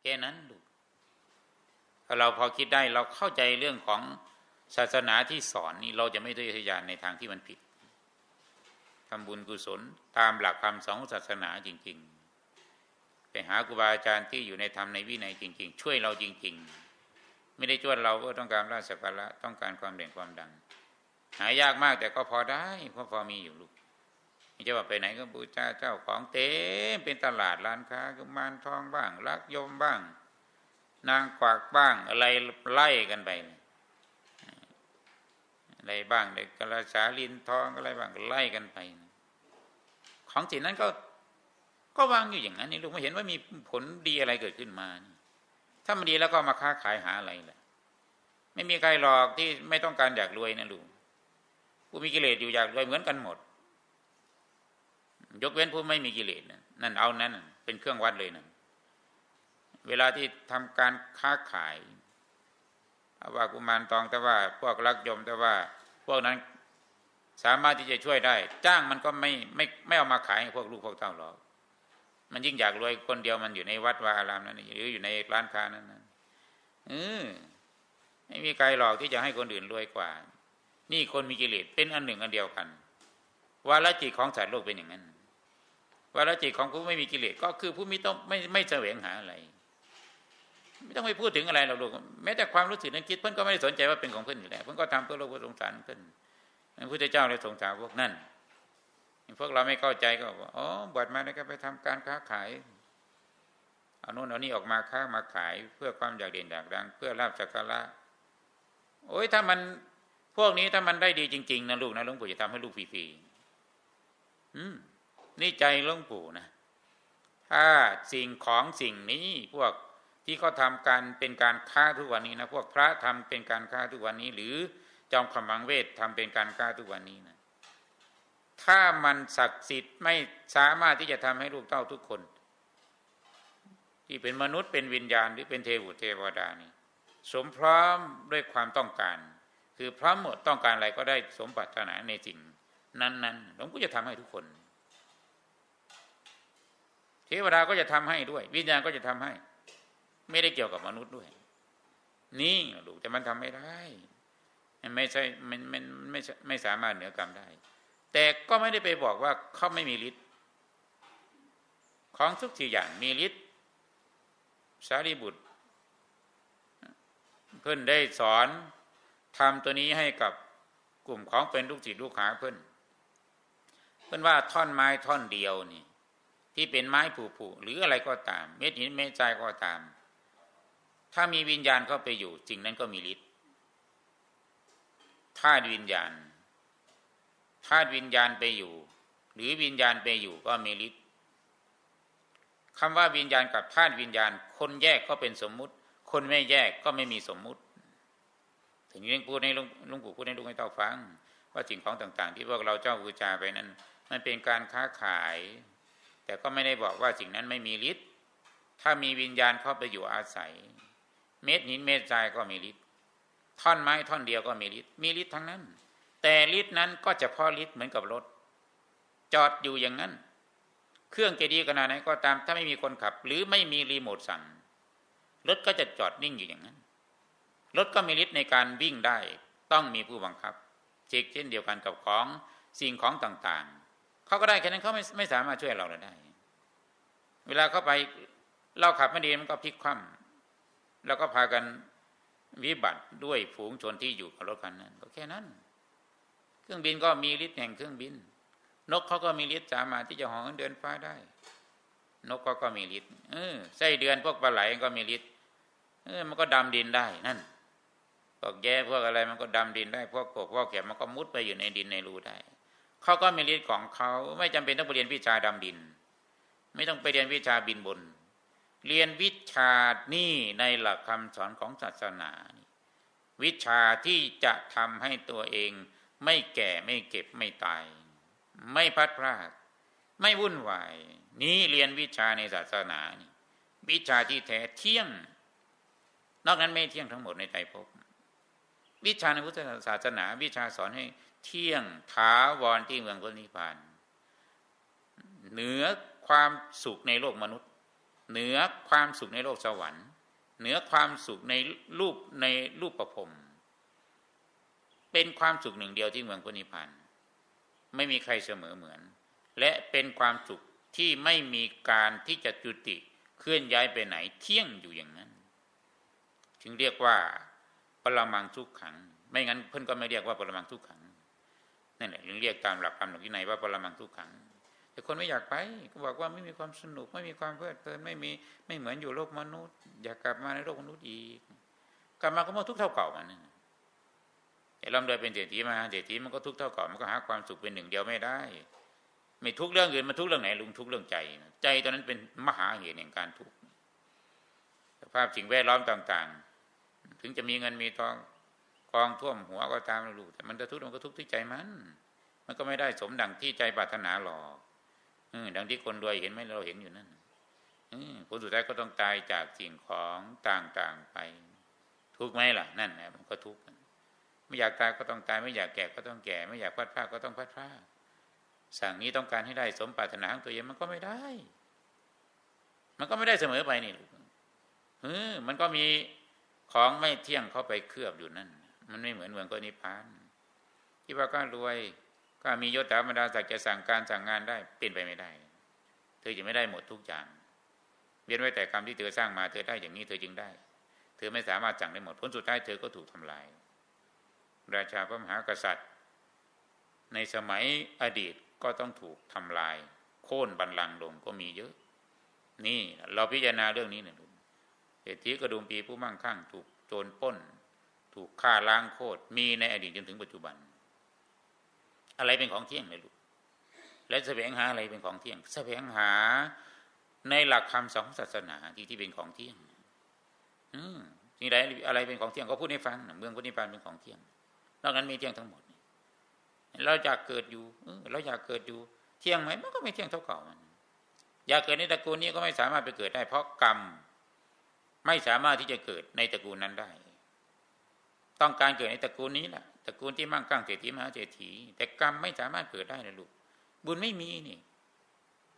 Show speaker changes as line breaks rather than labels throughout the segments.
แค่นั้นลูกเราพอคิดได้เราเข้าใจเรื่องของศาสนาที่สอนนี่เราจะไม่ทะเยทยานในทางที่มันผิดทำบุญกุศลตามหลักคำสอนของศาสนาจริง ๆ ไปหาครูบาอาจารย์ที่อยู่ในธรรมในวินัยจริง ๆ ช่วยเราจริง ๆ ไม่ได้ช่วยเราก็ต้องการราชการะต้องการความเด่นความดัง หายากมากแต่ก็พอได้เพราะพอมีอยู่ลูก ไม่ใช่ว่าไปไหนก็บูชาเจ้าของเต็มเป็นตลาดร้านค้ากุมารทองบ้างลักยมบ้าง นางกวักบ้างอะไรไล่กันไปอะไรบ้างเด็กกระชาลินทองอะไรบ้างไล่กันไป ของจิตนั้นก็ก็วางอยู่อย่างนั้นนี่ลูกไม่เห็นว่ามีผลดีอะไรเกิดขึ้นมานถ้ามันดีแล้วก็มาค้าขายหาอะไรแหละไม่มีใครหรอกที่ไม่ต้องการอยากรวยนะลูก ผู้มีกิเลสอยู่อยากรวยเหมือนกันหมด ยกเว้นผู้ไม่มีกิเลสนั่นเอานั้นเป็นเครื่องวัดเลยนะเวลาที่ทำการค้าขายถ้าว่ากุมารทองแต่ว่า พวกรักยมแต่ว่า พวกนั้นสามารถที่จะช่วยได้ จ้างมันก็ไม่ไม่ไม่เอามาขายให้พวกลูกพวกเต้าหรอกมันยิ่งอยากรวยคนเดียวมันอยู่ในวัดวาอารามนั้นหรืออยู่ในร้านค้านั้นนะเออไม่มีใครหรอกที่จะให้คนอื่นรวยกว่า นี่คนมีกิเลสเป็นอันหนึ่งอันเดียวกันวาระจิตของสัตว์โลกเป็นอย่างนั้น ว่าระจิตของผู้ไม่มีกิเลสก็คือผู้ไม่ต้องไม่ไม่แสวงหาอะไร ไม่ต้องไปพูดถึงอะไรหรอกลูกแม้แต่ความรู้สึกนั้นคิดเพื่อนก็ไม่ได้สนใจว่าเป็นของเพื่อนอยู่แล้วเพื่อนก็ทำเพื่อโลกเพื่อสงสารเพื่อนพระพุทธเจ้าเลยสงสารพวกนั้นพวกเราไม่เข้าใจก็บอกอ๋อบวชมาแล้วก็ไปทำการค้าขายเอาโน่นเอานี่ออกมาค้ามาขาย เพื่อความอยากเด่นอยากดัง เพื่อลาบจักระโอ้ยถ้ามันพวกนี้ถ้ามันได้ดีจริง ๆนะลูกนะหลวงปู่จะทำให้ลูกฟรีๆอืม นี่ใจหลวงปู่นะ ถ้าสิ่งของสิ่งนี้พวกที่เขาทำการเป็นการค้าทุกวันนี้นะพวกพระทำเป็นการค้าทุกวันนี้ หรือจอมขมังเวททำเป็นการค้าทุกวันนี้นะถ้ามันศักดิ์สิทธิ์ไม่สามารถที่จะทำให้ลูกเต้าทุกคน ที่เป็นมนุษย์เป็นวิญญาณหรือเป็นเทวุเทวดานี่สมพร้อมด้วยความต้องการ คือพร้อมหมดต้องการอะไรก็ได้สมปรารถนาในสิ่งนั้นๆหลวงพ่จะทำให้ทุกคน เทวดาก็จะทำให้ด้วย วิญญาณก็จะทำให้ ไม่ได้เกี่ยวกับมนุษย์ด้วย นี่ลูกแต่มันทำไม่ได้ไม่ใช่มันมันไม่ไม่สามารถเหนือกรรมได้ แต่ก็ไม่ได้ไปบอกว่าเขาไม่มีฤทธิ์ของทุกสิ่งอย่างมีฤทธิ์สารีบุตร เพื่อนได้สอนทำตัวนี้ให้กับกลุ่มของเป็นลูกศิษย์ลูกหาเพื่อนเพื่อนว่าท่อนไม้ท่อนเดียวนี่ ที่เป็นไม้ผุๆหรืออะไรก็ตาม เม็ดหินเม็ดทรายก็ตาม ถ้ามีวิญญาณเข้าไปอยู่สิ่งนั้นก็มีฤทธิ์ธาตุวิญญาณธาตุวิญญาณไปอยู่ หรือวิญญาณไปอยู่ก็มีฤทธิ์คำว่าวิญญาณกับธาตุวิญญาณ คนแยกก็เป็นสมมุติ คนไม่แยกก็ไม่มีสมมุติ ถึงนี้พูดให้ลุงปู่พูดให้ลุงให้เต้าฟัง ว่าสิ่งของต่าง ๆ ที่พวกเราเจ้าบูชาไปนั้น มันเป็นการค้าขาย แต่ก็ไม่ได้บอกว่าสิ่งนั้นไม่มีฤทธิ์ถ้ามีวิญญาณเข้าไปอยู่อาศัย เม็ดหินเม็ดทรายก็มีฤทธิ์ท่อนไม้ท่อนเดียวก็มีฤทธิ์มีฤทธิ์ทั้งนั้น แต่ฤทธิ์นั้นก็จะพอฤทธิ์เหมือนกับรถ จอดอยู่อย่างนั้น เครื่องจะดีขนาดไหนก็ตามถ้าไม่มีคนขับ หรือไม่มีรีโมทสั่งรถก็จะจอดนิ่งอยู่อย่างนั้นรถก็มีฤทธิ์ในการวิ่งได้ ต้องมีผู้บังคับเช่นเดียวกันกับของสิ่งของต่างๆ เขาก็ได้แค่นั้นเขาไม่ไม่สามารถช่วยเราได้ เวลาเข้าไปเราขับไม่ดีมันก็พลิกคว่ำแล้วก็พากันวิบัติด้วยฝูงชนที่อยู่กับรถคันนั้นก็แค่นั้น เครื่องบินก็มีฤทธิ์แห่งเครื่องบิน นกเขาก็มีฤทธิ์สามารถที่จะหองเดินฟ้าได้ นกเขาก็มีฤทธิ์เออไส้เดือนพวกปลาไหลก็มีฤทธิ์เออ มันก็ดำดินได้นั่นพวกแย่พวกอะไรมันก็ดำดินได้พวกกบพวกแกะมันก็มุดไปอยู่ในดินในรูได้ เขาก็มีฤทธิ์ของเขาไม่จำเป็นต้องไปเรียนวิชาดำดิน ไม่ต้องไปเรียนวิชาบินบน เรียนวิชานี่ในหลักคำสอนของศาสนาวิชาที่จะทำให้ตัวเอง ไม่แก่ไม่เก็บไม่ตาย ไม่พัดพลาด ไม่วุ่นวาย นี้เรียนวิชาในศาสนานี่วิชาที่แท้เที่ยง นอกนั้นไม่เที่ยงทั้งหมดในใจพบวิชาในพุทธศาสนา วิชาสอนให้ เที่ยงถาวรที่เมืองพระนิพพานเหนือความสุขในโลกมนุษย์ เหนือความสุขในโลกสวรรค์ เหนือความสุขในรูปในรูปประพรมเป็นความสุขหนึ่งเดียวที่เมืองพระนิพพานไม่มีใครเสมอเหมือน และเป็นความสุขที่ไม่มีการที่จะจุติเคลื่อนย้ายไปไหนเที่ยงอยู่อย่างนั้น จึงเรียกว่าปรมังทุกขัง ไม่งั้นเพื่อนก็ไม่เรียกว่าปรมังทุกขัง นั่นแหละเรียกตามหลักคำหลักที่ไหนว่าปรมังทุกขัง แต่คนไม่อยากไปก็บอกว่าไม่มีความสนุกไม่มีความเพลิดเพลินไม่มีไม่เหมือนอยู่โลกมนุษย์ อยากกลับมาในโลกมนุษย์อีก กลับมาก็มาทุกเท่าเก่ามันนั่นแต่ลำเดยเป็นเศรษฐีมาเศรษฐีมันก็ทุกเท่าเก่ามันก็หาความสุขเป็นหนึ่งเดียวไม่ได้ ไม่ทุกเรื่องอื่นมันทุกเรื่องไหนลุงทุกเรื่องใจ ใจตอนนั้นเป็นมหาเหตุแห่งการทุกข์สภาพสิ่งแวดล้อมต่าง ๆ ถึงจะมีเงินมีทอง กองท่วมหัวก็ตามลูกแต่มันจะทุกข์มันก็ทุกข์ที่ใจมัน มันก็ไม่ได้สมดังที่ใจปรารถนาหรอกดังที่คนรวยเห็นไหมเราเห็นอยู่นั่นผลสุดท้ายก็ต้องตายจากสิ่งของต่างๆไป ทุกไหมล่ะนั่นนะมันก็ทุกข์ไม่อยากตายก็ต้องตายไม่อยากแก่ก็ต้องแก่ ไม่อยากพัดพลาดก็ต้องพัดพลาดสั่งนี้ต้องการให้ได้สมปรารถนาของตัวเองมันก็ไม่ได้ มันก็ไม่ได้เสมอไปนี่ลูกเออมันก็มีของไม่เที่ยงเข้าไปเคลือบอยู่นั่น มันไม่เหมือนเมืองก็นิพพานที่ว่าก็รวยก็มียศธรรมดาสักจะสั่งการสั่งงานได้เป็นไปไม่ได้ เธอจะไม่ได้หมดทุกอย่างเวียนไว้แต่กรรมที่เธอสร้างมาเธอได้อย่างนี้เธอจึงได้ เธอไม่สามารถสั่งได้หมดผลสุดท้ายเธอก็ถูกทำลาย ราชาพระมหากษัตริย์ ในสมัยอดีตก็ต้องถูกทำลาย โค่นบันลังลงก็มีเยอะ นี่เราพิจารณาเรื่องนี้หนึ่งเศรษฐีกระดุมปีผู้มั่งคั่งถูกโจรป้น ถูกฆ่าล้างโคตรมีในอดีตจนถึงปัจจุบัน อะไรเป็นของเที่ยงเลยลูกและแสวงหาอะไรเป็นของเที่ยง แสวงหาในหลักคำสองศาสนาที่ที่เป็นของเที่ยง อืมนี่อะไรอะไรเป็นของเที่ยงก็พูดให้ฟังเมืองพุทธิพานเป็นของเที่ยง นอกนั้นมีเที่ยงทั้งหมด เราอยากเกิดอยู่เราอยากเกิดอยู่เที่ยงไหมมันก็ไม่เที่ยงเท่าเก่ามันอยากเกิดในตระกูลนี้ก็ไม่สามารถไปเกิดได้ เพราะกรรมไม่สามารถที่จะเกิดในตระกูลนั้นได้ ต้องการเกิดในตระกูลนี้แหละตระกูลที่มั่งคั่งเศรษฐีมหาเศรษฐีแต่กรรมไม่สามารถเกิดได้นะลูกบุญไม่มีนี่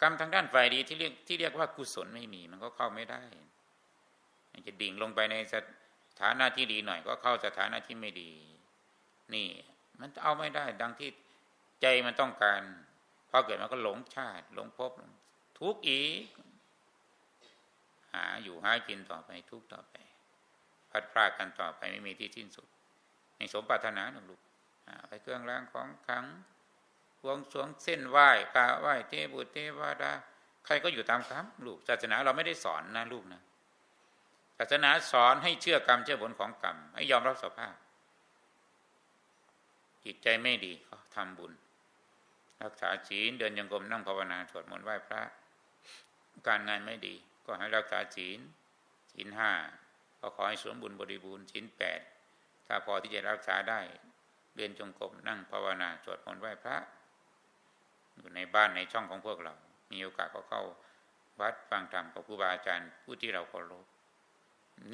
กรรมทางด้านฝ่ายดีที่เรียกที่เรียกว่ากุศลไม่มี มันก็เข้าไม่ได้จะดิ่งลงไปในสถานะที่ดีหน่อย ก็เข้าสถานะที่ไม่ดี นี่ มันเอาไม่ได้ ดังที่ใจมันต้องการพอเกิดมันก็หลงชาติหลงภพทุกข์อีก หาอยู่หากินต่อไปทุกต่อไป พัดพลาดกันต่อไปไม่มีที่สิ้นสุด ในสมปรารถนาหนึ่งลูกไปเครื่องรางของขังวงสวงเส้นไหว้กาไหว้เทบุตรเทวดาใครก็อยู่ตามคำลูกศาสนาเราไม่ได้สอนนะลูกนะศาสนาสอนให้เชื่อกรรมเชื่อผลของกรรมให้ยอมรับสภาพ จิตใจไม่ดีก็ทำบุญ รักษาศีลเดินยังกรมนั่งภาวนาสวดมนต์ไหว้พระ การงานไม่ดี ก็ให้รักษาศีลศีลห้าก็ขอให้สมบุญบริบูรณ์ศีลแปด ถ้าพอที่จะรักษาได้เดินจงกรมนั่งภาวนาสวดมนต์ไหว้พระ อยู่ในบ้านในช่องของพวกเรา มีโอกาสก็เข้าวัดฟังธรรมกับครูบาอาจารย์ผู้ที่เราเคารพ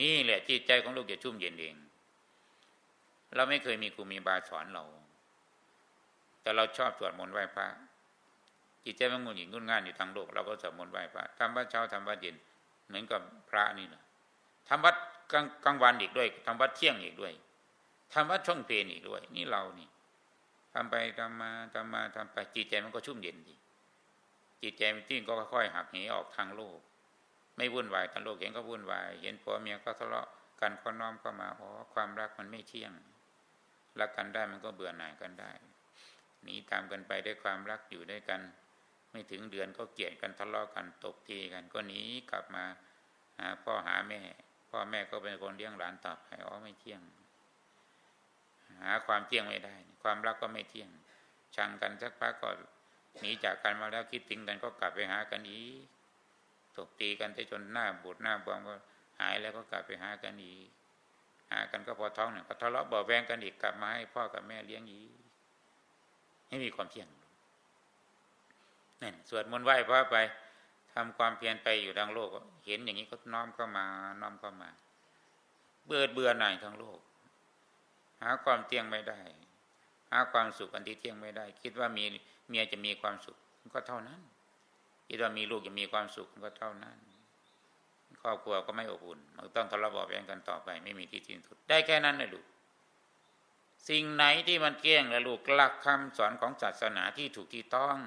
นี่แหละจิตใจของลูกจะชุ่มเย็นเอง เราไม่เคยมีครูมีบาสอนเรา แต่เราชอบสวดมนต์ไหว้พระ จิตใจมันงุนหงิดงุนง่านอยู่ทางโลก เราก็สวดมนต์ไหว้พระทำวัดเช้าทำวัดเย็น เหมือนกับพระนี่นะทำวัดกลางวันอีกด้วยทำวัดเที่ยงอีกด้วย ทำวัดช่องเพลนอีกด้วย นี่เรานี่ทำไปทำมาทำมาทำไปจิตใจมันก็ชุ่มเย็นดี จิตใจมันติ้งก็ค่อยๆหักเหออกทางโลก ไม่วุ่นวายทางโลกเห็นก็วุ่นวาย เห็นผัวเมียก็ทะเลาะกันก็น้อมเข้ามาอ๋อความรักมันไม่เที่ยงรักกันได้มันก็เบื่อหน่ายกันได้หนีตามกันไปด้วยความรักอยู่ด้วยกัน ไม่ถึงเดือนก็เกลียดกันทะเลาะกันตบตีกันก็หนีกลับมาหาพ่อหาแม่ พ่อแม่ก็เป็นคนเลี้ยงหลานต่อไปอ๋อไม่เที่ยง หาความเที่ยงไม่ได้ ความรักก็ไม่เที่ยง ชังกันสักพักก็หนีจากกันมาแล้วคิดถึงกันก็กลับไปหากันอีกตบตีกันจนหน้าบูดหน้าบวมก็หายแล้วก็กลับไปหากันอีกหากันก็พอท้องเนี่ยก็ทะเลาะเบาแวงกันอีกกลับมาให้พ่อกับแม่เลี้ยงอีกให้มีความเพียรนั่นสวดมนต์ไหว้พระไปทำความเพียรไปอยู่ทางโลก เห็นอย่างนี้ก็น้อมเข้ามาน้อมเข้ามา เบื่อเบื่อหน่ายทางโลก หาความเที่ยงไม่ได้ หาความสุขอันที่เที่ยงไม่ได้ คิดว่ามีเมียจะมีความสุขก็เท่านั้น คิดว่ามีลูกจะมีความสุขก็เท่านั้น ครอบครัวก็ไม่อบอุ่นมันต้องทะเลาะเบาะแว้งกันต่อไป ไม่มีที่สิ้นสุด ได้แค่นั้นเลยลูกสิ่งไหนที่มันเกี้ยงและลูกหลักคำสอนของศาสนาที่ถูกที่ต้อง